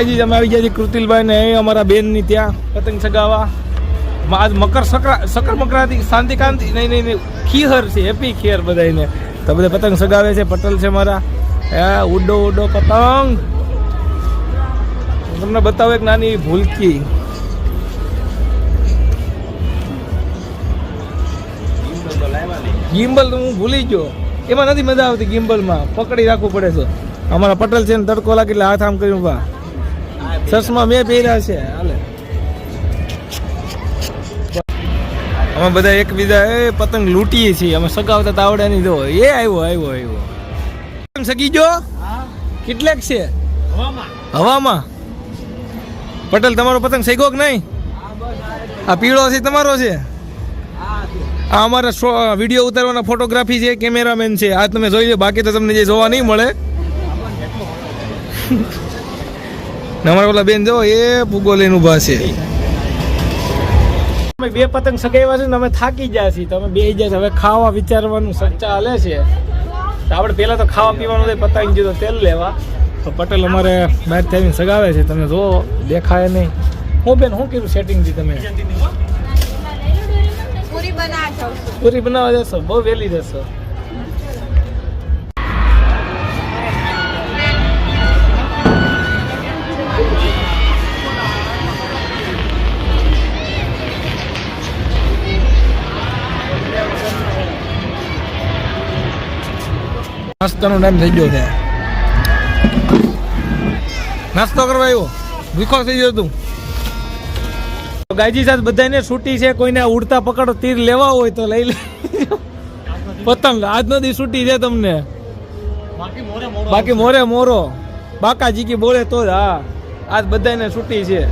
હજી અમે આવી ગયા છીએ કૃતિલભાઈ ને અમારા બેનની ત્યાં પતંગમાં આજ મકર સંક્રા, સકર મકરાંતિ શાંતિ કાંતિ નહીં નહીં નહીં, ખીહર છે, હેપી ખીહર બધાને તો બધા પતંગ સગાવે છે, પટેલ છે મારા. હે, ઉડો ઉડો પતંગ. તમને બતાવું એક નાની ભૂલકી. ગિમ્બલ હું ભૂલી ગયો. એમાં નથી મજા આવતી ગિમ્બલમાં. પકડી રાખવું પડે છે. અમારા પટેલ છે ને તડકો લાગે એટલે હાથ આમ કર્યું બા ચશ્મા મેં પહેર્યા છે અમે બધા એકબીજા, એ પતંગ લૂંટીએ છીએ. અમે સગાવતા તાવડા નહીં. જો, એ આવ્યો આવ્યો આવ્યો. પતંગ સગી જો કેટલેક છે? હવામાં. પટેલ, તમારો પતંગ સગ્યો કે નહીં? આ પીળો છે, તમારો છે? આ અમારા વીડિયો ઉતારવાના ફોટોગ્રાફી છે, કેમેરામેન છે. આ તમે જોઈ લો, બાકી તો તમને જે જોવા નહીં મળે. અમારા ઓલા બેન જો એ ભૂગો લઈને ઊભા છે. અમે બે પતંગ સગાવ્યા છે ને અમે થાકી ગયા છીએ. તમે અમે બે જાય છે. હવે ખાવા વિચારવાનું સંચા હાલે છે. તો આપણે પહેલાં તો ખાવા પીવાનું પતંગ જીધો તેલ લેવા. તો પટેલ અમારે બહાર થઈને સગાવે છે. તમે જો દેખાય નહીં. હું બેન શું કર્યું સેટિંગથી તમે? પૂરી બના પૂરી બનાવવા જશો? બહુ વહેલી જશો. નાસ્તાનો ટાઈમ થઈ ગયો છે. નાસ્તો કરવા આવ્યો. ભૂખો થઈ ગયો તું. ગાયજી સાહેબ બધાને છૂટી છે, કોઈને ઉડતા પકડ, તીર લેવા હોય તો લઈ લે. પતંગ, આજનો દી છૂટી છે તમને. બાકી મોરે મોરો. બાકા જીકી બોલે તો હા. આજ બધાને છૂટી છે.